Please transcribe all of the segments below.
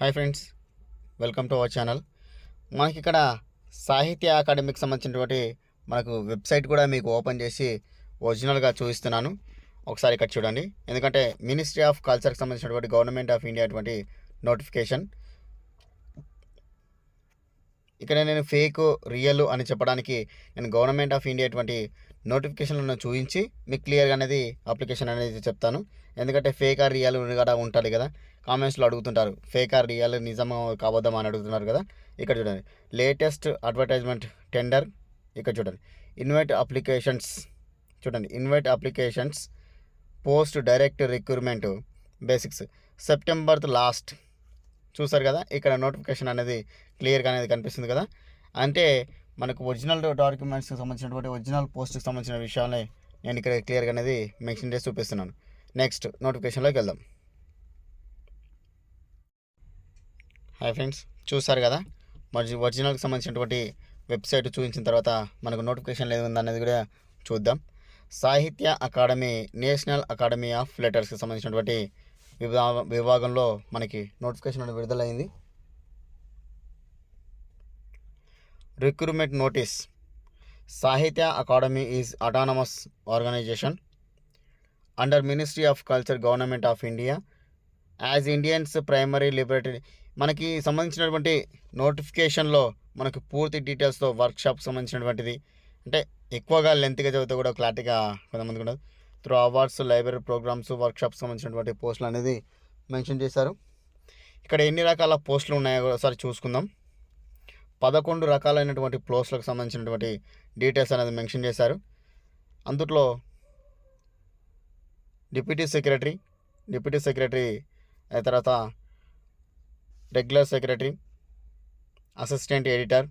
Hi friends welcome to our channel. మనకి ఇక్కడ సాహిత్య అకాడమీకి సంబంధించినటువంటి మనకు వెబ్సైట్ కూడా మీకు ఓపెన్ చేసి ఒరిజినల్గా చూపిస్తున్నాను. ఒకసారి ఇక్కడ చూడండి. ఎందుకంటే మినిస్ట్రీ ఆఫ్ కల్చర్కి సంబంధించినటువంటి గవర్నమెంట్ ఆఫ్ ఇండియా అటువంటి నోటిఫికేషన్ ఇక్కడ నేను ఫేక్ రియల్ అని చెప్పడానికి నేను గవర్నమెంట్ ఆఫ్ ఇండియా అటువంటి నోటిఫికేషన్లను చూపించి మీకు క్లియర్గా అనేది అప్లికేషన్ అనేది చెప్తాను. ఎందుకంటే ఫేక్ ఆర్ రియల్ కూడా ఉంటుంది కదా కామెంట్స్లో అడుగుతుంటారు. ఫేక్ ఆర్ రియల్ నిజమా కావద్దామా అని అడుగుతున్నారు కదా ఇక్కడ చూడండి. లేటెస్ట్ అడ్వర్టైజ్మెంట్ టెండర్ ఇక్కడ చూడండి. ఇన్వైట్ అప్లికేషన్స్ చూడండి. Invite applications post direct recruitment basics. September last చూసారు కదా ఇక్కడ నోటిఫికేషన్ అనేది క్లియర్గా అనేది కనిపిస్తుంది కదా. అంటే మనకు ఒరిజినల్ డాక్యుమెంట్స్కి సంబంధించినటువంటి ఒరిజినల్ పోస్ట్కి సంబంధించిన విషయాలే నేను ఇక్కడ క్లియర్గా అనేది మెన్షన్ చేసి చూపిస్తున్నాను. నెక్స్ట్ నోటిఫికేషన్లోకి వెళ్దాం. హాయ్ ఫ్రెండ్స్ చూసారు కదా మరి ఒరిజినల్కి సంబంధించినటువంటి వెబ్సైట్ చూపించిన తర్వాత మనకు నోటిఫికేషన్ లేదు ఉందనేది కూడా చూద్దాం. Sahitya Academy National Academy of లెటర్స్కి సంబంధించినటువంటి విభా విభాగంలో మనకి నోటిఫికేషన్ అనేది విడుదలైంది. Recruitment notice. Sahitya Academy is autonomous organization under Ministry of Culture Government of India as Indians primary liberatory మనకి సంబంధించినటువంటి నోటిఫికేషన్లో మనకు పూర్తి డీటెయిల్స్తో వర్క్షాప్ సంబంధించినటువంటిది. అంటే ఎక్కువగా లెంత్గా చదివితే కూడా క్లారిటీగా కొంతమంది ఉండదు. Through awards library programs workshop సంబంధించినటువంటి పోస్టులు అనేది మెన్షన్ చేశారు. ఇక్కడ ఎన్ని రకాల పోస్టులు ఉన్నాయో ఒకసారి చూసుకుందాం. పదకొండు రకాలైనటువంటి పోస్టులకు సంబంధించినటువంటి డీటెయిల్స్ అనేది మెన్షన్ చేశారు. అందుట్లో డిప్యూటీ సెక్రటరీ డిప్యూటీ సెక్రటరీ తర్వాత regular secretary assistant editor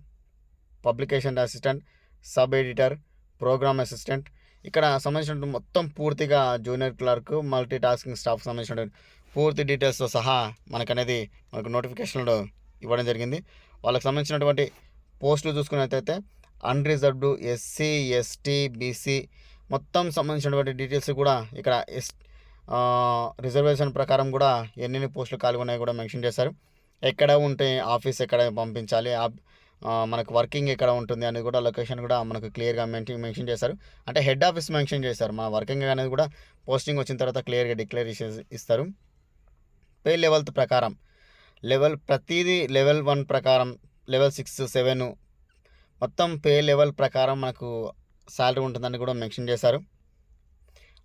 publication assistant sub editor program assistant ఇక్కడ సంబంధించిన మొత్తం పూర్తిగా junior clerk multi tasking staff సంబంధించిన పూర్తి డీటెయిల్స్తో సహా మనకనేది మనకు నోటిఫికేషన్లు ఇవ్వడం జరిగింది. వాళ్ళకి సంబంధించినటువంటి పోస్టులు చూసుకున్నట్లయితే అన్రిజర్వ్డ్ ఎస్సీ ఎస్టీ బీసీ మొత్తం సంబంధించినటువంటి డీటెయిల్స్ కూడా ఇక్కడ ఎస్ రిజర్వేషన్ ప్రకారం కూడా ఎన్ని పోస్టులు ఖాళీ ఉన్నాయో కూడా మెన్షన్ చేశారు. ఎక్కడ ఉంటే ఆఫీస్ ఎక్కడ పంపించాలి మనకు వర్కింగ్ ఎక్కడ ఉంటుంది అనేది కూడా లొకేషన్ కూడా మనకు క్లియర్గా మెన్షన్ మెన్షన్ చేశారు. అంటే హెడ్ ఆఫీస్ మెన్షన్ చేశారు. మన వర్కింగ్ అనేది కూడా పోస్టింగ్ వచ్చిన తర్వాత క్లియర్గా డిక్లరేషన్ ఇస్తారు. పే లెవెల్త్ ప్రకారం. లెవెల్ ప్రతిదీ లెవెల్ వన్ ప్రకారం లెవెల్ సిక్స్ సెవెన్ మొత్తం పే లెవెల్ ప్రకారం మనకు శాలరీ ఉంటుందని కూడా మెన్షన్ చేశారు.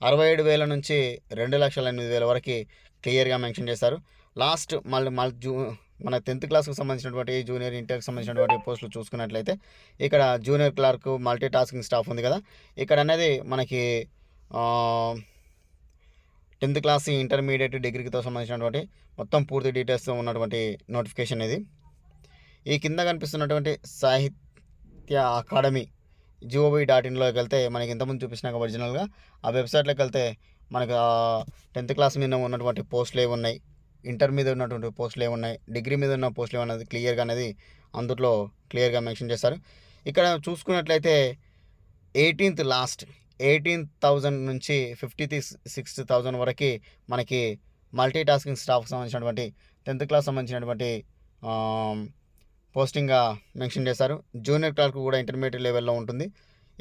అరవై ఏడు వేల నుంచి రెండు లక్షల ఎనిమిది వేల వరకు క్లియర్గా మెన్షన్ చేశారు. లాస్ట్ మళ్ళీ మళ్ళీ జూ మన టెన్త్ క్లాస్కి సంబంధించినటువంటి జూనియర్ ఇంటర్కి సంబంధించినటువంటి పోస్టులు చూసుకున్నట్లయితే ఇక్కడ junior clerk multi tasking staff ఉంది కదా. ఇక్కడ అనేది మనకి టెన్త్ క్లాస్ ఇంటర్మీడియట్ డిగ్రీతో సంబంధించినటువంటి మొత్తం పూర్తి డీటెయిల్స్ ఉన్నటువంటి నోటిఫికేషన్ ఇది. ఈ కింద కనిపిస్తున్నటువంటి సాహిత్య అకాడమీ జిఓవి డాట్ ఇన్లోకి వెళ్తే మనకి ఇంతకుముందు చూపించినాక ఒరిజినల్గా ఆ వెబ్సైట్లోకి వెళ్తే మనకు టెన్త్ క్లాస్ మీద ఉన్నటువంటి పోస్టులు ఏవి ఉన్నాయి ఇంటర్ మీద ఉన్నటువంటి పోస్టులు ఏమున్నాయి? డిగ్రీ మీద ఉన్న పోస్టులు ఏమన్నది క్లియర్గా అనేది అందులో క్లియర్గా మెన్షన్ చేస్తారు. ఇక్కడ చూసుకున్నట్లయితే ఎయిటీన్త్ లాస్ట్ ఎయిటీన్ థౌజండ్ నుంచి ఫిఫ్టీ సిక్స్ థౌజండ్ వరకు మనకి మల్టీ టాస్కింగ్ స్టాఫ్కి సంబంధించినటువంటి టెన్త్ క్లాస్ సంబంధించినటువంటి పోస్టింగ్గా మెన్షన్ చేశారు. జూనియర్ క్లార్క్ కూడా ఇంటర్మీడియట్ లెవెల్లో ఉంటుంది.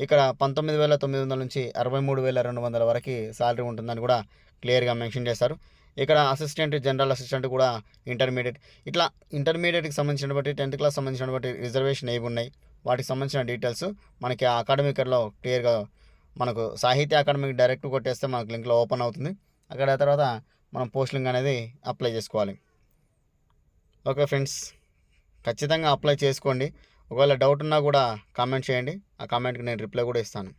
ఇక్కడ పంతొమ్మిది వేల తొమ్మిది వందల నుంచి అరవై మూడు వేల రెండు వందల వరకు శాలరీ ఉంటుందని కూడా క్లియర్గా మెన్షన్ చేశారు. ఇక్కడ అసిస్టెంట్ జనరల్ అసిస్టెంట్ కూడా ఇంటర్మీడియట్ ఇట్లా ఇంటర్మీడియట్కి సంబంధించినటువంటి టెన్త్ క్లాస్ సంబంధించినటువంటి రిజర్వేషన్ ఏవి ఉన్నాయి? వాటికి సంబంధించిన డీటెయిల్స్ మనకి ఆ అకాడమికర్లో క్లియర్గా మనకు సాహిత్య అకాడమిక్ డైరెక్ట్ కొట్టేస్తే మనకు లింక్లో ఓపెన్ అవుతుంది. అక్కడ తర్వాత మనం పోస్టింగ్ అనేది అప్లై చేసుకోవాలి. ఓకే ఫ్రెండ్స్ ఖచ్చితంగా అప్లై చేసుకోండి. ఒకవేళ డౌట్ ఉన్నా కూడా కామెంట్ చేయండి. ఆ కామెంట్కి నేను రిప్లై కూడా ఇస్తాను.